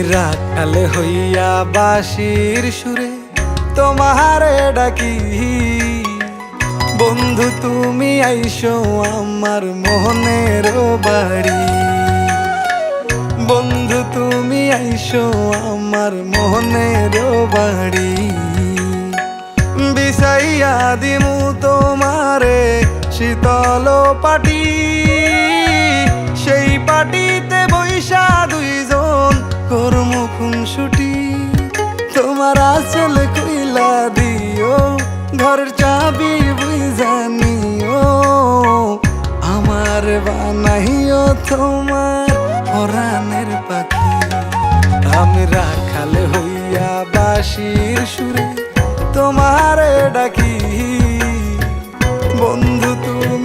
রাখাল হইয়া বাঁশির সুরে তোমারে ডাকি। বন্ধু, তুমি আইসো আমার মোহনের বাড়ি। বন্ধু, তুমি আইসো আমার মোহনের বাড়ি। বিষাইয়া দিমু তোমারে, শীতল পাটি। ঘরের চাবি বুঝানিও আমার বা বানাইও তোমার পরাণের পাখি। আমি রাখাল হইয়া বাসির সুরে তোমার ডাকি। বন্ধু, তুমি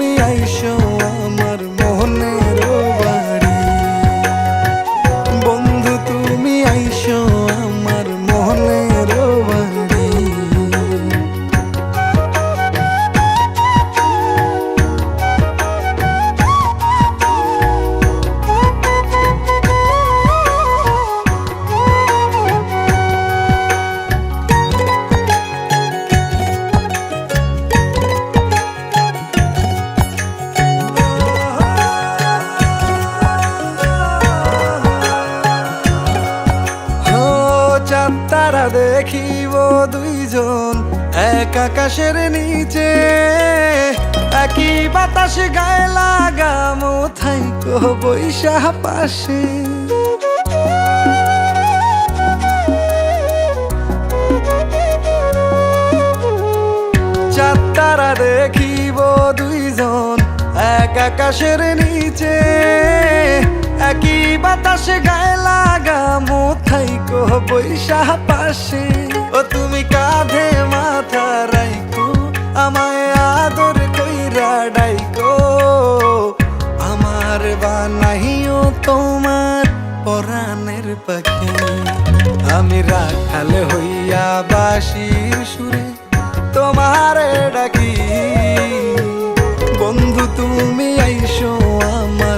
আকাশের নিচে, একই বাতাস গায়ে লাগামো থাইকো বৈশাখ পাশে তারা দেখিব দুইজন, এক আকাশের নিচে, একই বাতাসে গায়ে লাগা মোথাইকো বৈশাখ পাশে। ও তুমি কাঁধে মাথা রাইকো আমায় আদর কইরা ডাইকো আমার বা বানাইও তোমার পরাণের পাখি। আমি রাখাল হইয়া বাসি সুরে তোমার ডাকি। বন্ধু, তুমি আইসো আমার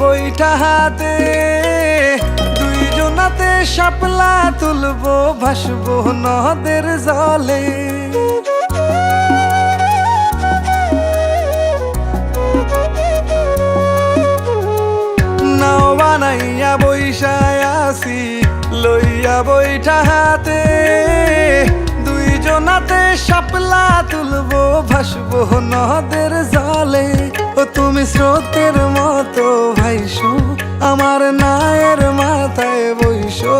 বইটা হাতে। দুইজনাতে শাপলা তুলবো, ভাসবো নদের জলে। নাও বানাইয়া বৈশায় আসি, লইয়া বইটা হাতে। দুইজনাতে শাপলা তুলবো, ভাসবো নদের জলে। তুমি স্রোতের মতো ভাইসো, আমার নায়ের মাথায় বৈশো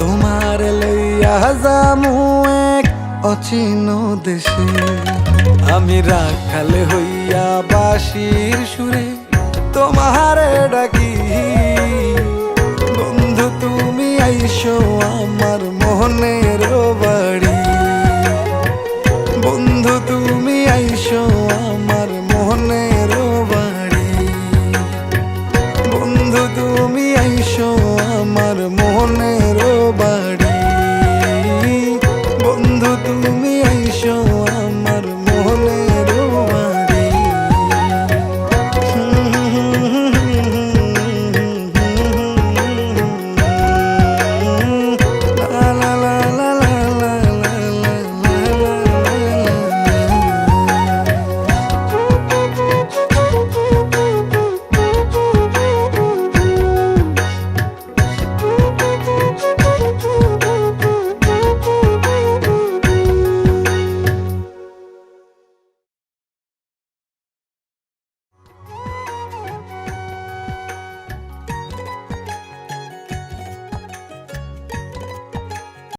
তোমার লইয়া যামু এক অচিন দেশে। আমি রাখালে হইয়া বাসির সুরে তোমার ডাকি। বন্ধু, তুমি আইসো আমার মোহনে। বন্ধু তুমি আইসো আমার মনের বাড়ি।